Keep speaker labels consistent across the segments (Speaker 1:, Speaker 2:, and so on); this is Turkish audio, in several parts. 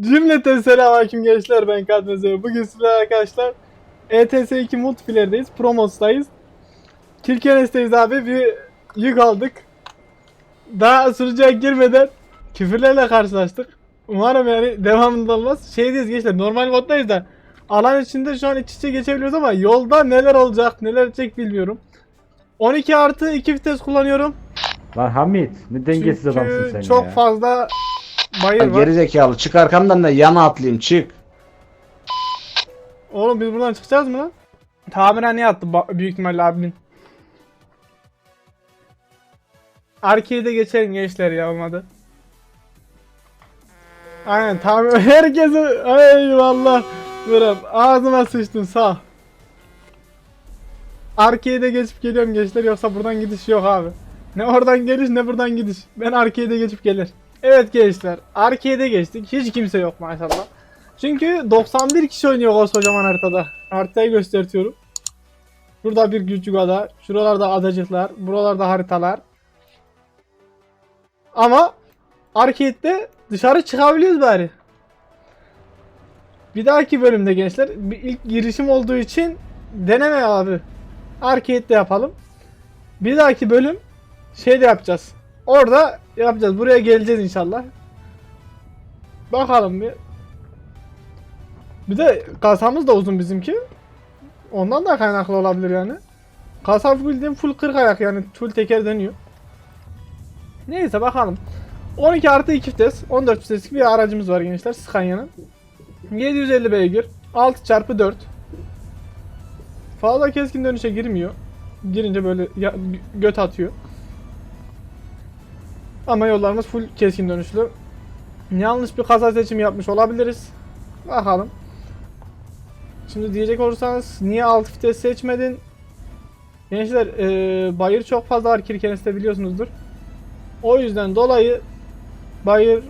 Speaker 1: Cümleten selamünaleyküm gençler ben Kadmeze. Bugün sizlerle arkadaşlar ETS 2 multiplayer'deyiz. Promos'tayız. Kirkenes'teyiz abi. Bir yük aldık. Daha sunucuya girmeden küfürlerle karşılaştık. Umarım yani devamında olmaz. Şey diyoruz gençler normal moddayız da alan içinde şu an iç içe geçebiliyoruz ama yolda neler olacak neler edecek bilmiyorum. 12 artı 2 vites kullanıyorum.
Speaker 2: Lan Hamit ne dengesiz
Speaker 1: Çünkü
Speaker 2: adamsın sen
Speaker 1: çok
Speaker 2: ya.
Speaker 1: fazla bayır var.
Speaker 3: Geri zekalı çık arkamdan da yana atlayayım çık.
Speaker 1: Oğlum biz buradan çıkacağız mı lan? Tamirhaneye attı büyük ihtimalle abimin. Arcade'e geçelim gençler ya olmadı. Aynen tamir herkese eyvallah. Bırak ağzıma sıçtın sağ. Arcade'e geçip geliyorum gençler yoksa buradan gidiş yok abi. Ne oradan geliş ne buradan gidiş. Ben arcade'e geçip gelir. Evet gençler arcade'e geçtik. Hiç kimse yok maşallah. Çünkü 91 kişi oynuyor koskocaman haritada. Haritayı gösteriyorum. Burada bir küçük ada. Şuralarda adacıklar. Buralarda haritalar. Ama arcade'de dışarı çıkabiliyoruz bari. Bir dahaki bölümde gençler bir ilk girişim olduğu için deneme abi. Arcade'de yapalım. Bir dahaki bölüm şey yapacağız. Orada yapacağız. Buraya geleceğiz inşallah. Bakalım bir. Bir de kasamız da uzun bizimki. Ondan da kaynaklı olabilir yani. Kasa bildiğim full 40 ayak yani full teker dönüyor. Neyse bakalım. 12 artı 2 vites, 14 viteslik bir aracımız var gençler Scania'nın. 750 beygir, 6 çarpı 4. Fazla keskin dönüşe girmiyor. Girince böyle göt atıyor. Ama yollarımız full keskin dönüşlü. Yanlış bir kasa seçimi yapmış olabiliriz. Bakalım. Şimdi diyecek olursanız niye alt vites seçmedin? Gençler eee, bayır çok fazla var Kirkenes'te biliyorsunuzdur. O yüzden dolayı bayır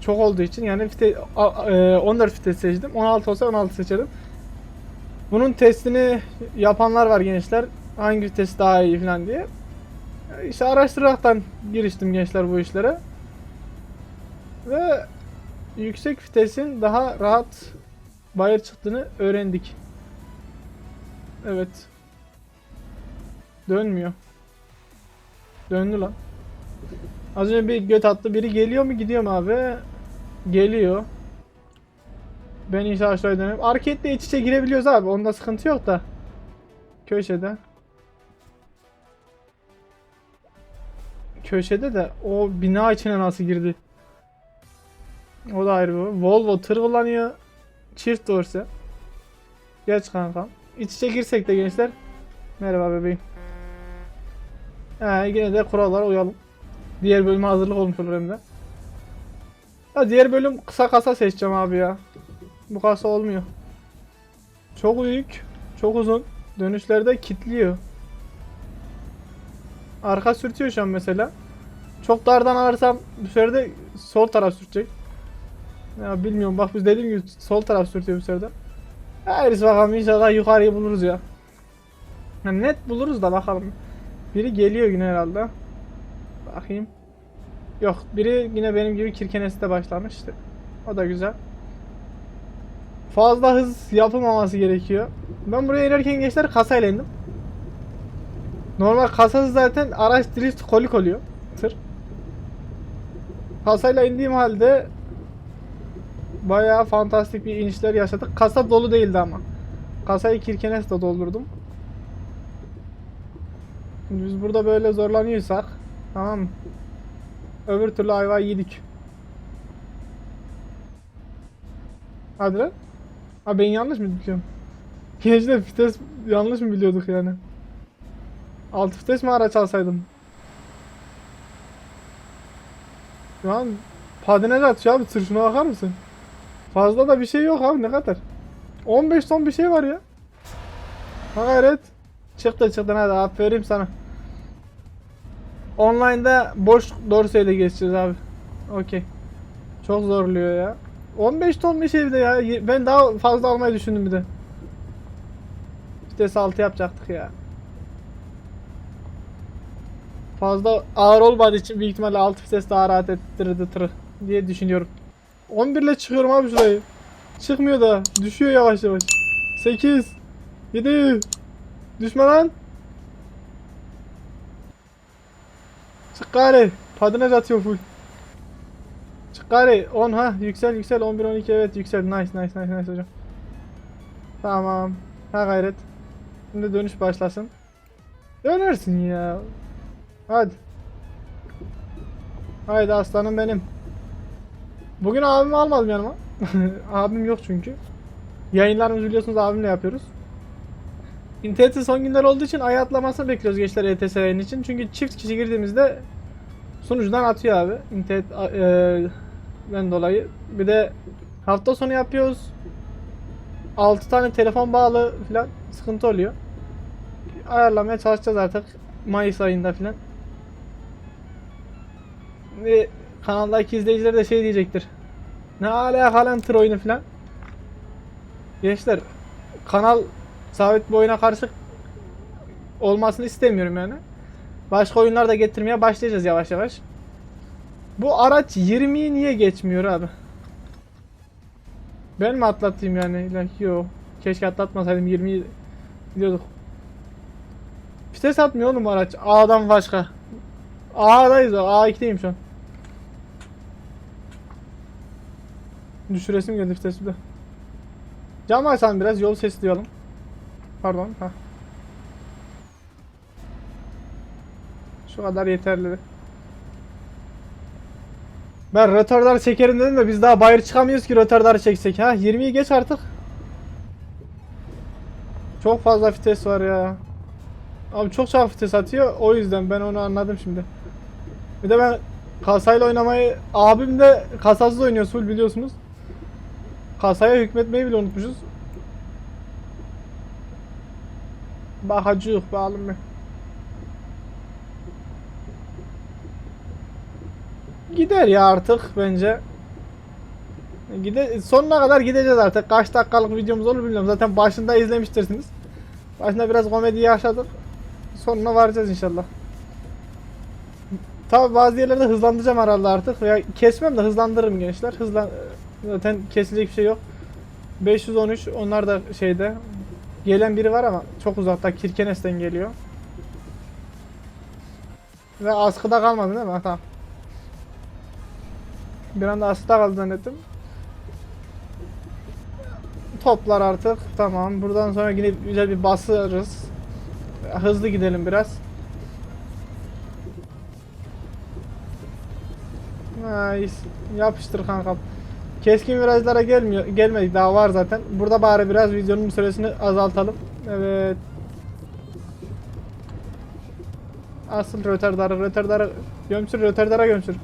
Speaker 1: çok olduğu için yani vite, a- eee, 14 vites seçtim. 16 olsa 16 seçerim. Bunun testini yapanlar var gençler. Hangi vites daha iyi falan diye. İşte araştıraraktan giriştim gençler bu işlere. Ve yüksek vitesin daha rahat bayır çıktığını öğrendik. Evet. Dönmüyor. Döndü lan. Az önce bir göt attı. Biri geliyor mu gidiyor mu abi? Geliyor. Ben inşallah aşağıya dönüyorum. Arcade'de iç içe girebiliyoruz abi. Onda sıkıntı yok da. Köşede. Köşede de o bina içine nasıl girdi? O da ayrı bu. Volvo tır kullanıyor. Çift dorse. Geç kankam. İç içe girsek de gençler. Merhaba bebeğim. He yine de kurallara uyalım. Diğer bölüme hazırlık olmuş olur hem de. Ya diğer bölüm kısa kasa seçeceğim abi ya. Bu kasa olmuyor. Çok büyük, çok uzun. Dönüşlerde kilitliyor. Arka sürtüyor şu an mesela. Çok dardan alırsam bu sefer de sol taraf sürtecek. Ya bilmiyorum bak biz dediğim gibi sol taraf sürtüyor bu sefer de. Hayırlısı bakalım inşallah yukarıyı buluruz ya. ya. Net buluruz da bakalım. Biri geliyor yine herhalde. Bakayım. Yok biri yine benim gibi Kirkenes'te başlamış işte. O da güzel. Fazla hız yapılmaması gerekiyor. Ben buraya inerken gençler kasayla indim. Normal kasası zaten araç drift kolik oluyor. Tır. Kasayla indiğim halde bayağı fantastik bir inişler yaşadık. Kasa dolu değildi ama. Kasayı Kirkenes'te doldurdum. Biz burada böyle zorlanıyorsak tamam mı? Öbür türlü ayva yedik. Hadi lan. Ha ben yanlış mı biliyorum? Gençler vites yanlış mı biliyorduk yani? Alt vites mi araç alsaydım? Şu an patinaj atıyor abi tır şuna bakar mısın? Fazla da bir şey yok abi ne kadar? 15 ton bir şey var ya. Ha gayret. Çıktı çıktın hadi aferin sana. Online'da boş dorseyle geçeceğiz abi. Okey. Çok zorluyor ya. 15 ton bir şey bir de ya. Ben daha fazla almayı düşündüm bir de. Vites 6 yapacaktık ya. Fazla ağır olmadığı için büyük ihtimalle 6 vites daha rahat ettirirdi tırı diye düşünüyorum. 11 ile çıkıyorum abi şurayı. Çıkmıyor da. Düşüyor yavaş yavaş. 8 7 Düşme lan. Çık gari. Patinaj atıyor full. Çık gari. 10 ha. Yüksel yüksel. 11 12 evet yüksel. Nice nice nice nice hocam. Tamam. Ha gayret. Şimdi dönüş başlasın. Dönersin ya. Hadi. Haydi aslanım benim. Bugün abimi almadım yanıma. abim yok çünkü. Yayınlarımızı biliyorsunuz abimle yapıyoruz. İnternetin son günler olduğu için ay atlamasını bekliyoruz gençler ETS yayın için. Çünkü çift kişi girdiğimizde sunucudan atıyor abi. İnternet e, ben dolayı. Bir de hafta sonu yapıyoruz. 6 tane telefon bağlı falan sıkıntı oluyor. Ayarlamaya çalışacağız artık Mayıs ayında falan. Ve kanaldaki izleyiciler de şey diyecektir. Ne alaka lan tır oyunu falan. Gençler kanal sabit bir oyuna karşı olmasını istemiyorum yani. Başka oyunlar da getirmeye başlayacağız yavaş yavaş. Bu araç 20'yi niye geçmiyor abi? Ben mi atlatayım yani? Like, yo. Keşke atlatmasaydım 20'yi biliyorduk. Vites atmıyor oğlum araç. A'dan başka. A'dayız o. A2'deyim şu an. Düşüresim geldi vitesi de. Cam açsan biraz yol sesi duyalım. Pardon. Ha. Şu kadar yeterli. Ben rötardar çekerim dedim de biz daha bayır çıkamıyoruz ki rötardar çeksek ha. 20'yi geç artık. Çok fazla vites var ya. Abi çok çabuk vites atıyor. O yüzden ben onu anladım şimdi. Bir de ben kasayla oynamayı abim de kasasız oynuyor full biliyorsunuz. Kasaya hükmetmeyi bile unutmuşuz. Bahacık bağlı mı? Gider ya artık bence. Gide sonuna kadar gideceğiz artık. Kaç dakikalık videomuz olur bilmiyorum. Zaten başında izlemiştirsiniz. Başında biraz komedi yaşadık. Sonuna varacağız inşallah. Tabi bazı yerlerde hızlandıracağım herhalde artık. Ya kesmem de hızlandırırım gençler. Hızlan zaten kesilecek bir şey yok. 513 onlar da şeyde. Gelen biri var ama çok uzakta Kirkenes'ten geliyor. Ve askıda kalmadı değil mi? Tamam. Bir anda askıda kaldı zannettim. Toplar artık. Tamam. Buradan sonra yine güzel bir basarız. Hızlı gidelim biraz. Nice. Yapıştır kankam. Keskin virajlara gelmiyor. Gelmedik daha var zaten. Burada bari biraz videonun süresini azaltalım. Evet. Asıl rötardarı rötardarı gömsür rötardara gömsür.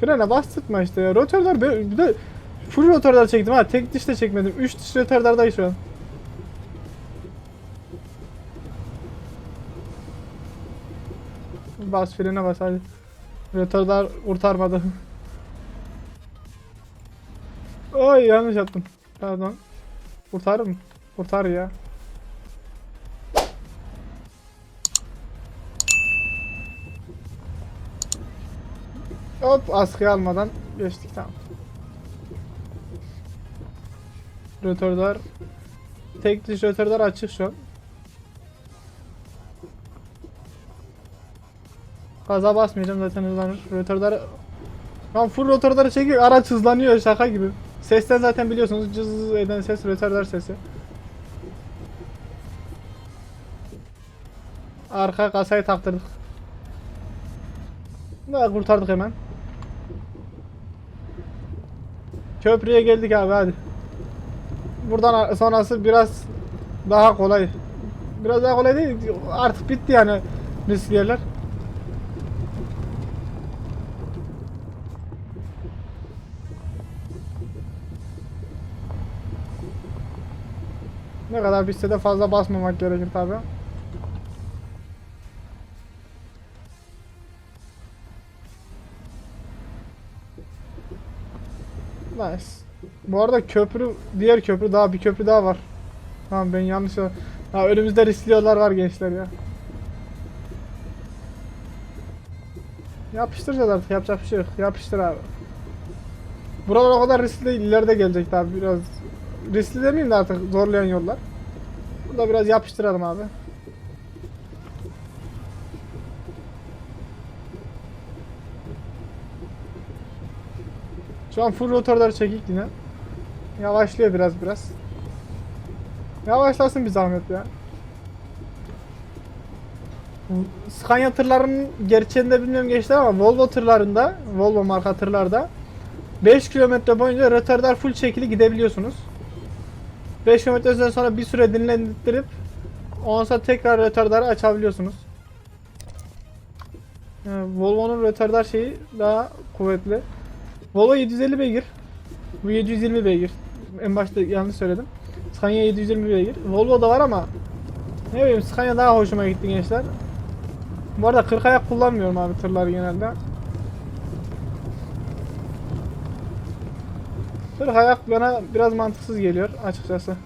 Speaker 1: Frene bastırtma işte ya. Rotardar be- bir de full rotardar çektim ha. Tek diş de çekmedim. 3 diş rotardardayız şu an. Bas frene bas hadi. Retardar kurtarmadı. Oy yanlış yaptım. Pardon. Kurtarır mı? Kurtar ya. Hop askıya almadan geçtik tamam. Rötordar Tek diş rötordar açık şu an. Gaza basmayacağım zaten hızlanır. Rotorları Lan full rotorları çekiyor araç hızlanıyor şaka gibi. Sesten zaten biliyorsunuz cız eden ses rötordar sesi. Arka kasayı taktırdık. Ne kurtardık hemen. Köprüye geldik abi hadi. Buradan sonrası biraz daha kolay. Biraz daha kolay değil artık bitti yani riskli yerler. Kadar bitse de fazla basmamak gerekir tabi. Nice. Bu arada köprü, diğer köprü daha bir köprü daha var. Tamam ben yanlış Ha önümüzde riskli yollar var gençler ya. Yapıştıracağız artık yapacak bir şey yok. Yapıştır abi. Buralar o kadar riskli ileride gelecek tabi biraz. Riskli demeyeyim de artık zorlayan yollar. Burada biraz yapıştıralım abi. Şu an full rotorları çekik yine. Yavaşlıyor biraz biraz. Yavaşlasın bir zahmet ya. Scania tırlarının gerçeğinde bilmiyorum gençler ama Volvo tırlarında, Volvo marka tırlarda 5 kilometre boyunca retardar full şekilde gidebiliyorsunuz. 5 kilometreden sonra bir süre dinlendirip ondan sonra tekrar retardarı açabiliyorsunuz. Yani Volvo'nun retardar şeyi daha kuvvetli. Volvo 750 beygir. Bu 720 beygir. En başta yanlış söyledim. Scania 720 beygir. Volvo da var ama ne bileyim Scania daha hoşuma gitti gençler. Bu arada 40 ayak kullanmıyorum abi tırları genelde. 40 ayak bana biraz mantıksız geliyor açıkçası.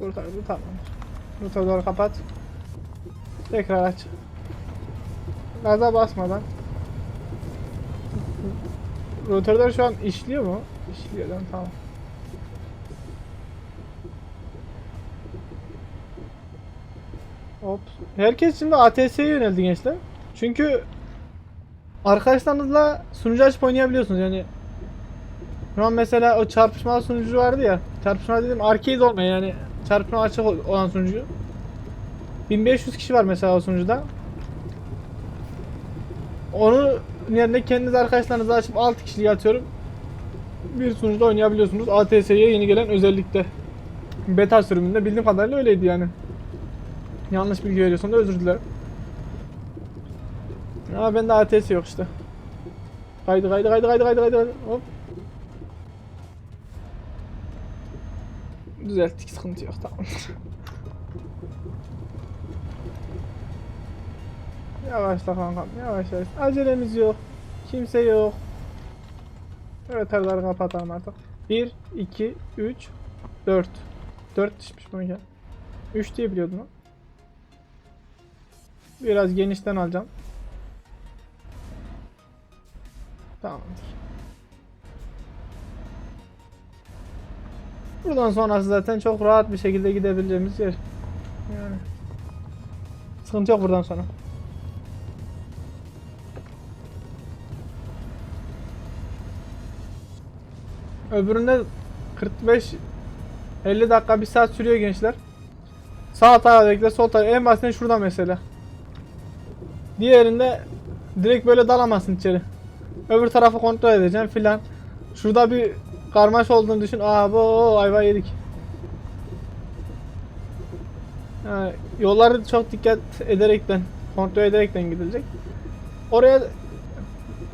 Speaker 1: Dur tamam. Motorları kapat. Tekrar aç. Gaza basmadan. Rotörler şu an işliyor mu? İşliyor lan tamam. Hop. Herkes şimdi ATS'ye yöneldi gençler. Çünkü arkadaşlarınızla sunucu açıp oynayabiliyorsunuz yani. Şu an mesela o çarpışmalı sunucu vardı ya. Çarpışma dedim arcade olmayan yani çarpışma açık ol- olan sunucu. 1500 kişi var mesela o sunucuda. Onu yerine kendiniz arkadaşlarınızla açıp 6 kişiliği atıyorum. Bir sunucuda oynayabiliyorsunuz. ATS'ye yeni gelen özellikle. Beta sürümünde bildiğim kadarıyla öyleydi yani. Yanlış bilgi veriyorsam da özür dilerim. Ama bende ATS yok işte. Kaydı kaydı kaydı kaydı kaydı kaydı. Hop. Düzelttik sıkıntı yok tamam. Yavaşla kankam yavaş yavaş. Acelemiz yok. Kimse yok. Evet tarlaları kapatalım artık. 1, 2, 3, 4. 4 dişmiş bunu gel. 3 diye biliyordum. Biraz genişten alacağım. Tamamdır. Buradan sonrası zaten çok rahat bir şekilde gidebileceğimiz yer. Yani. Sıkıntı yok buradan sonra. Öbüründe 45 50 dakika bir saat sürüyor gençler. Sağ tarafa bekle sol tarafa en basitinden şurada mesela. Diğerinde direkt böyle dalamazsın içeri. Öbür tarafı kontrol edeceğim filan. Şurada bir karmaş olduğunu düşün. Aa bu ayva yedik. Yani yolları çok dikkat ederekten, kontrol ederekten gidilecek. Oraya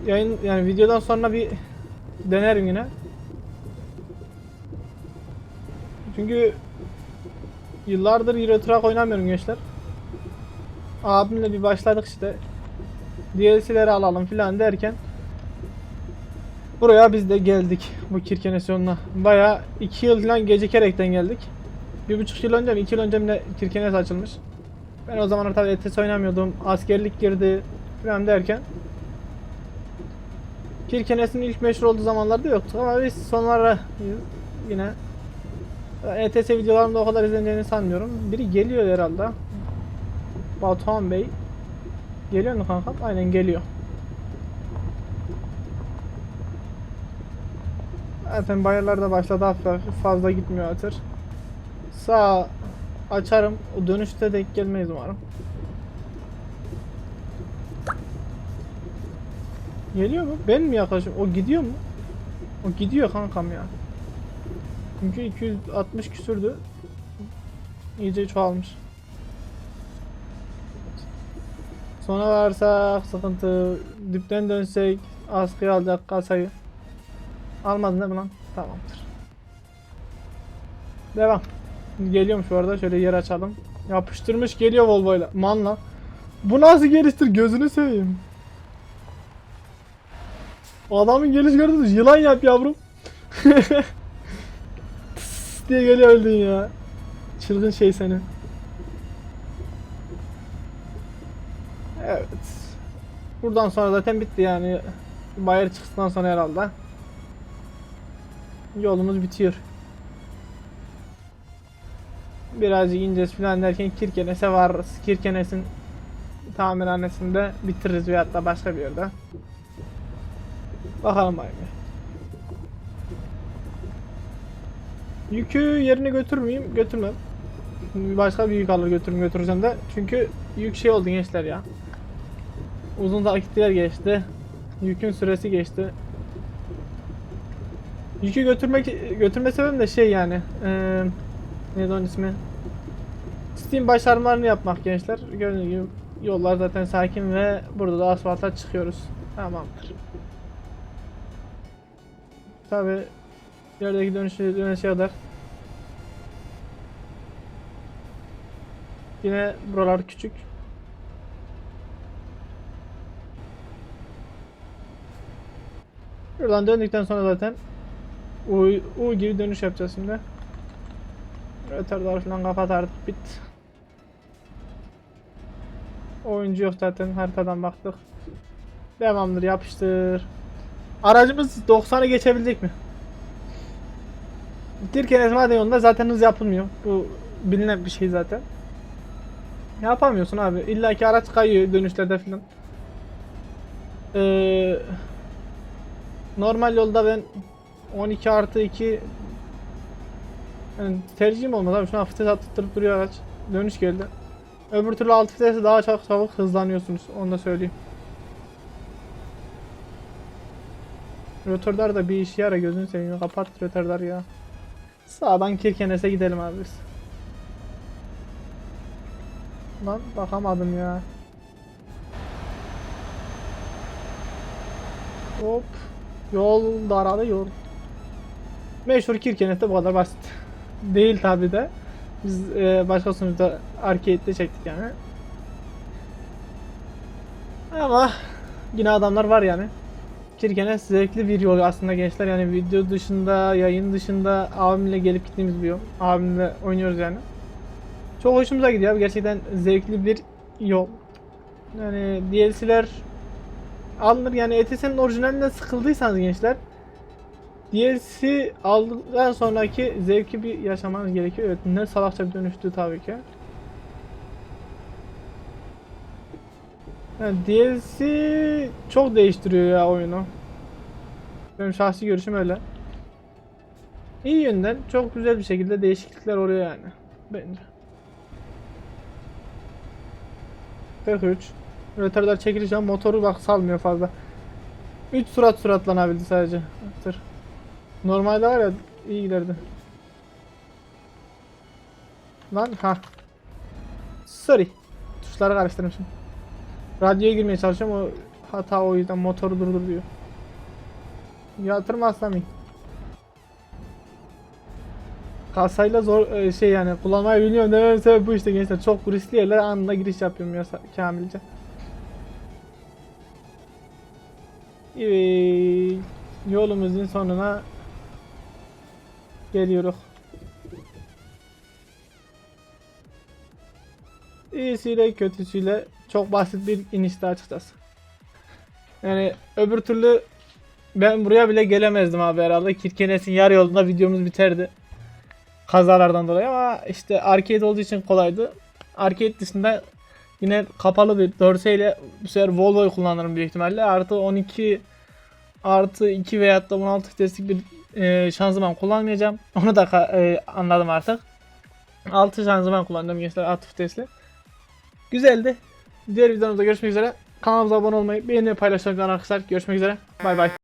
Speaker 1: yayın yani videodan sonra bir denerim yine. Çünkü yıllardır Euro Truck oynamıyorum gençler. Abimle bir başladık işte. DLC'leri alalım filan derken Buraya biz de geldik bu Kirkeneson'la. Baya 2 yıl falan gecikerekten geldik. Bir buçuk yıl önce mi 2 yıl önce mi ne Kirkenes açılmış. Ben o zamanlar tabii ETS oynamıyordum. Askerlik girdi falan derken. Kirkenes'in ilk meşhur olduğu zamanlarda yoktu ama biz sonlara yine ETS videolarımda o kadar izleneceğini sanmıyorum. Biri geliyor herhalde. Batuhan Bey. Geliyor mu kanka? Aynen geliyor. Zaten bayırlarda başladı hafif fazla gitmiyor atır. Sağ açarım. O dönüşte denk gelmeyiz umarım. Geliyor mu? Ben mi yaklaşıyorum? O gidiyor mu? O gidiyor kankam ya. Çünkü 260 küsürdü. İyice çoğalmış. Sona varsak sıkıntı. Dipten dönsek askıya alacak kasayı. Almadın değil mi lan? Tamamdır. Devam. Geliyormuş bu arada. Şöyle yer açalım. Yapıştırmış geliyor Volvo'yla. Man lan. Bu nasıl geliştir? Gözünü seveyim. Adamın geliş gördünüz. Yılan yap yavrum. Diye geliyor öldün ya. Çılgın şey seni. Evet. Buradan sonra zaten bitti yani. Bayır çıktıktan sonra herhalde. Yolumuz bitiyor. Birazcık ineceğiz falan derken Kirkenes'e varırız. Kirkenes'in tamirhanesinde bitiririz veyahut da başka bir yerde. Bakalım abi. Yükü yerine götürmeyeyim, götürmem. Başka bir yük alır götürüm götürürsem de. Çünkü yük şey oldu gençler ya. Uzun takipler geçti. Yükün süresi geçti. Yükü götürmek götürme sebebim de şey yani. Eee neydi onun ismi? Steam başarmalarını yapmak gençler. Gördüğünüz gibi yollar zaten sakin ve burada da asfalta çıkıyoruz. Tamamdır. Tabi yerdeki dönüşü dönüşe kadar Yine buralar küçük. Buradan döndükten sonra zaten U, U gibi dönüş yapacağız şimdi. Retardar falan kapat artık bit. Oyuncu yok zaten haritadan baktık. Devamdır yapıştır. Aracımız 90'ı geçebilecek mi? Türkiye Esma yolunda zaten hız yapılmıyor. Bu bilinen bir şey zaten. Yapamıyorsun abi. İlla ki araç kayıyor dönüşlerde falan. Ee, normal yolda ben 12 artı 2 yani tercihim olmaz abi. Şu an vites attırıp duruyor araç. Dönüş geldi. Öbür türlü alt vitesi daha çok çabuk hızlanıyorsunuz. Onu da söyleyeyim. Rotordar da bir işe yara gözünü seveyim. Kapat rotordar ya. Sağdan Kirkenes'e gidelim abi biz. Lan bakamadım ya. Hop. Yol darada yol. Meşhur Kirkenes'te bu kadar basit. Değil tabi de. Biz e, başka sunucuda arcade'de çektik yani. Ama yine adamlar var yani. Kirkenes zevkli bir yol aslında gençler yani video dışında, yayın dışında abimle gelip gittiğimiz bir yol. Abimle oynuyoruz yani. Çok hoşumuza gidiyor. Gerçekten zevkli bir yol. Yani DLC'ler alınır. Yani ETS'nin orijinalinden sıkıldıysanız gençler DLC aldıktan sonraki zevki bir yaşamanız gerekiyor. Evet ne salakça bir dönüştü tabii ki. Yani DLC çok değiştiriyor ya oyunu. Benim şahsi görüşüm öyle. İyi yönden çok güzel bir şekilde değişiklikler oluyor yani. Bence. 43. Retardar çekiliş ama motoru bak salmıyor fazla. 3 surat suratlanabildi sadece. Tır. Normalde var ya iyi giderdi. Lan ha. Sorry. Tuşları karıştırmışım. Radyoya girmeye çalışıyorum o hata o yüzden motoru durdur diyor. Yatırma aslamayın. Kasayla zor e, şey yani kullanmayı biliyorum dememin sebebi bu işte gençler. Çok riskli yerlere anında giriş yapıyorum ya kamilce. Evet, yolumuzun sonuna geliyoruz. İyisiyle kötüsüyle çok basit bir inişti açıkçası. Yani öbür türlü ben buraya bile gelemezdim abi herhalde. Kirkenes'in yarı yolunda videomuz biterdi. Kazalardan dolayı ama işte arcade olduğu için kolaydı. Arcade dışında yine kapalı bir dorseyle bu sefer Volvo'yu kullanırım büyük ihtimalle. Artı 12 artı 2 veyahut da 16 viteslik bir e, şanzıman kullanmayacağım. Onu da e, anladım artık. 6 şanzıman kullanacağım gençler 6 vitesli. Güzeldi. Diğer videomuzda görüşmek üzere. Kanalımıza abone olmayı, beğeni ve paylaşmayı unutmayın arkadaşlar. Görüşmek üzere. Bay bay.